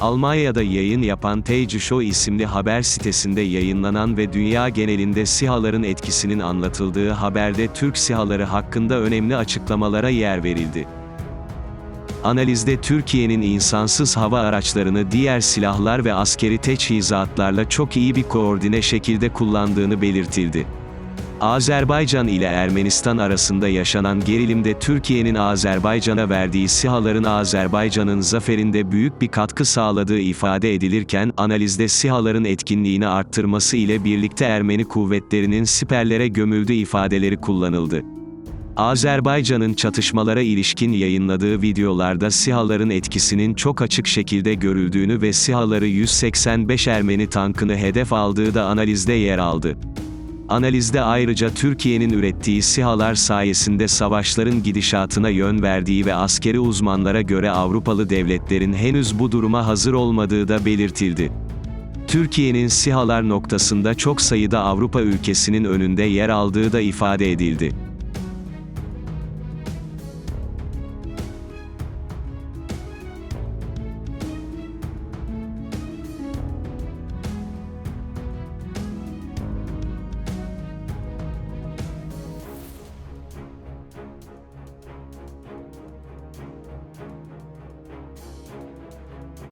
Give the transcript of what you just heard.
Almanya'da yayın yapan Tage Show isimli haber sitesinde yayınlanan ve dünya genelinde SİHA'ların etkisinin anlatıldığı haberde Türk SİHA'ları hakkında önemli açıklamalara yer verildi. Analizde Türkiye'nin insansız hava araçlarını diğer silahlar ve askeri teçhizatlarla çok iyi bir koordine şekilde kullandığını belirtildi. Azerbaycan ile Ermenistan arasında yaşanan gerilimde Türkiye'nin Azerbaycan'a verdiği SİHA'ların Azerbaycan'ın zaferinde büyük bir katkı sağladığı ifade edilirken, analizde SİHA'ların etkinliğini arttırması ile birlikte Ermeni kuvvetlerinin siperlere gömüldüğü ifadeleri kullanıldı. Azerbaycan'ın çatışmalara ilişkin yayınladığı videolarda SİHA'ların etkisinin çok açık şekilde görüldüğünü ve SİHA'ları 185 Ermeni tankını hedef aldığı da analizde yer aldı. Analizde ayrıca Türkiye'nin ürettiği SİHA'lar sayesinde savaşların gidişatına yön verdiği ve askeri uzmanlara göre Avrupalı devletlerin henüz bu duruma hazır olmadığı da belirtildi. Türkiye'nin SİHA'lar noktasında çok sayıda Avrupa ülkesinin önünde yer aldığı da ifade edildi.